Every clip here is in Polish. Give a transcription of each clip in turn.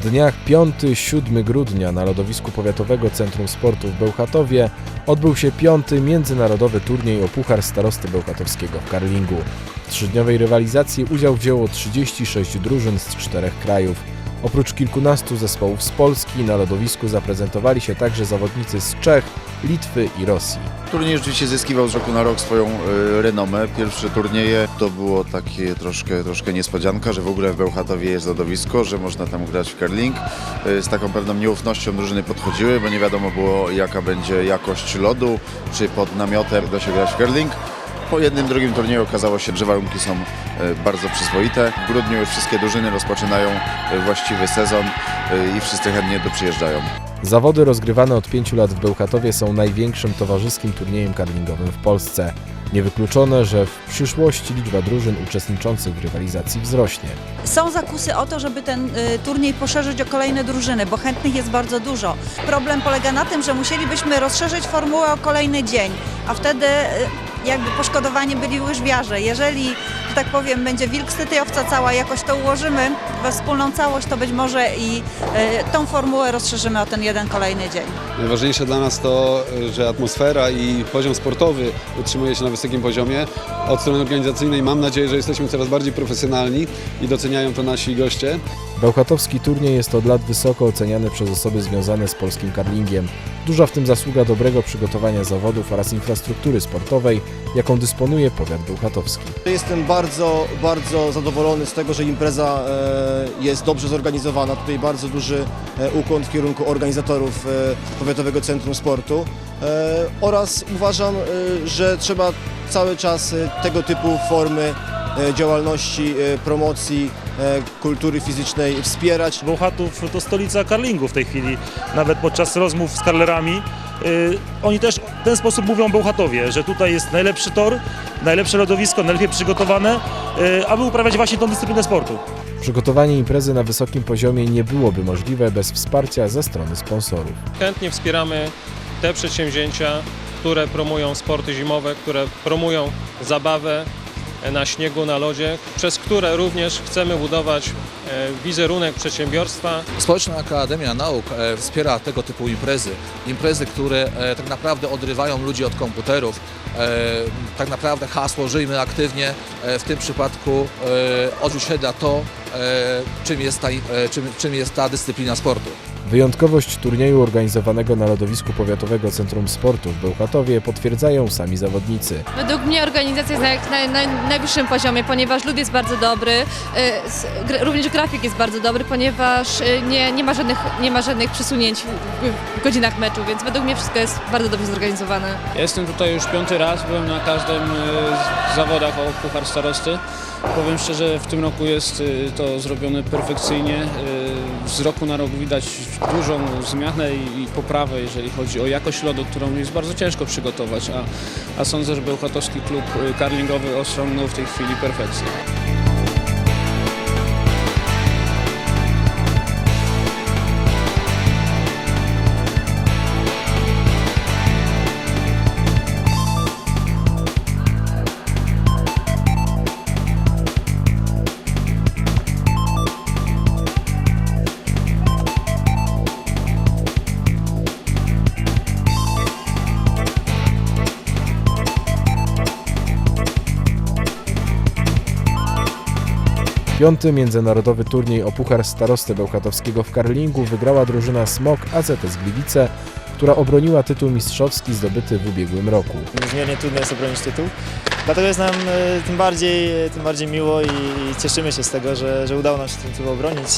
W dniach 5-7 grudnia na lodowisku Powiatowego Centrum Sportu w Bełchatowie odbył się piąty międzynarodowy turniej o Puchar Starosty Bełchatowskiego w karlingu. W trzydniowej rywalizacji udział wzięło 36 drużyn z czterech krajów. Oprócz kilkunastu zespołów z Polski na lodowisku zaprezentowali się także zawodnicy z Czech, Litwy i Rosji. Turniej rzeczywiście zyskiwał z roku na rok swoją e, renomę. Pierwsze turnieje to było takie troszkę, troszkę niespodzianka, że w ogóle w Bełchatowie jest lodowisko, że można tam grać w curling. E, Z taką pewną nieufnością drużyny podchodziły, bo nie wiadomo było jaka będzie jakość lodu, czy pod namiotem da się grać w curling. Po jednym, drugim turnieju okazało się, że warunki są e, bardzo przyzwoite. W grudniu już wszystkie drużyny rozpoczynają właściwy sezon i wszyscy chętnie tu przyjeżdżają. Zawody rozgrywane od pięciu lat w Bełchatowie są największym towarzyskim turniejem karlingowym w Polsce. Niewykluczone, że w przyszłości liczba drużyn uczestniczących w rywalizacji wzrośnie. Są zakusy o to, żeby ten y, turniej poszerzyć o kolejne drużyny, bo chętnych jest bardzo dużo. Problem polega na tym, że musielibyśmy rozszerzyć formułę o kolejny dzień, a wtedy y, jakby poszkodowani byli łyżwiarze. Jeżeli, że tak powiem, będzie wilk styt i owca cała, jakoś to ułożymy we wspólną całość, to być może i y, tą formułę rozszerzymy o ten jeden kolejny dzień. Najważniejsze dla nas to, że atmosfera i poziom sportowy utrzymuje się na wysokim poziomie. Od strony organizacyjnej mam nadzieję, że jesteśmy coraz bardziej profesjonalni i doceniają to nasi goście. Bełchatowski turniej jest od lat wysoko oceniany przez osoby związane z polskim karlingiem. Duża w tym zasługa dobrego przygotowania zawodów oraz infrastruktury sportowej, jaką dysponuje powiat bełchatowski. Jestem bardzo, bardzo zadowolony z tego, że impreza e, jest dobrze zorganizowana. Tutaj bardzo duży e, ukłon w kierunku organizatorów e, Powiatowego Centrum Sportu oraz uważam, że trzeba cały czas tego typu formy działalności, promocji kultury fizycznej wspierać. Bełchatów to stolica karlingu w tej chwili. Nawet podczas rozmów z karlerami oni też w ten sposób mówią Bełchatowie, że tutaj jest najlepszy tor, najlepsze lodowisko, najlepiej przygotowane, y, aby uprawiać właśnie tą dyscyplinę sportu. Przygotowanie imprezy na wysokim poziomie nie byłoby możliwe bez wsparcia ze strony sponsorów. Chętnie wspieramy te przedsięwzięcia, które promują sporty zimowe, które promują zabawę na śniegu, na lodzie, przez które również chcemy budować e, wizerunek przedsiębiorstwa, Społeczna Akademia Nauk e, wspiera tego typu imprezy. Imprezy, które e, tak naprawdę odrywają ludzi od komputerów. Tak naprawdę hasło Żyjmy aktywnie w tym przypadku odzwierciedla to, czym jest, ta, czym, czym jest ta dyscyplina sportu. Wyjątkowość turnieju organizowanego na lodowisku Powiatowego Centrum Sportu w Bełchatowie potwierdzają sami zawodnicy. Według mnie organizacja jest na, na, na najwyższym poziomie, ponieważ lud jest bardzo dobry, gr- również grafik jest bardzo dobry, ponieważ y, nie, nie, ma, żadnych, nie ma żadnych przesunięć w, godzinach meczu, więc według mnie wszystko jest bardzo dobrze zorganizowane. Jestem tutaj już piąty raz, byłem na każdym e, z zawodach o Puchar Starosty. Powiem szczerze, w tym roku jest e, to zrobione perfekcyjnie. E, Z roku na rok widać dużą zmianę i poprawę, jeżeli chodzi o jakość lodu, którą jest bardzo ciężko przygotować, a, a sądzę, że Bełchatowski Klub e, Karlingowy osiągnął w tej chwili perfekcję. Piąty międzynarodowy turniej o Puchar Starosty Bełchatowskiego w karlingu wygrała drużyna Smok AZS Gliwice, która obroniła tytuł mistrzowski zdobyty w ubiegłym roku. Niezmiernie trudno jest obronić tytuł. Dlatego jest nam e, tym bardziej, e, tym bardziej miło i, cieszymy się z tego, że, że udało nam się ten tytuł obronić.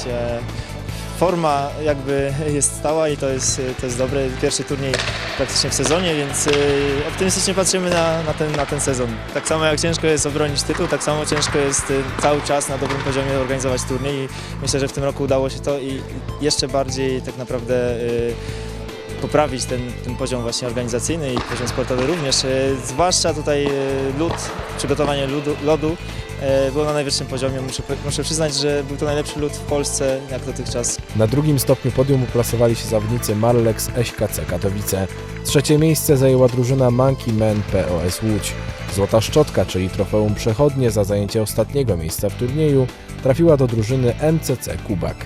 Forma jakby jest stała i to jest, to jest dobre. Pierwszy turniej praktycznie w sezonie, więc e, optymistycznie patrzymy na, na, ten, na ten sezon. Tak samo jak ciężko jest obronić tytuł, tak samo ciężko jest e, cały czas na dobrym poziomie organizować turniej i myślę, że w tym roku udało się to i jeszcze bardziej tak naprawdę e, poprawić ten, ten poziom właśnie organizacyjny i poziom sportowy również. Zwłaszcza tutaj lód, przygotowanie lodu było na najwyższym poziomie. Muszę, muszę przyznać, że był to najlepszy lód w Polsce jak dotychczas. Na drugim stopniu podium uplasowali się zawodnicy Marlex SKC Katowice. Trzecie miejsce zajęła drużyna Monkey Man POS Łódź. Złota Szczotka, czyli trofeum przechodnie za zajęcie ostatniego miejsca w turnieju, trafiła do drużyny MCC Kubak.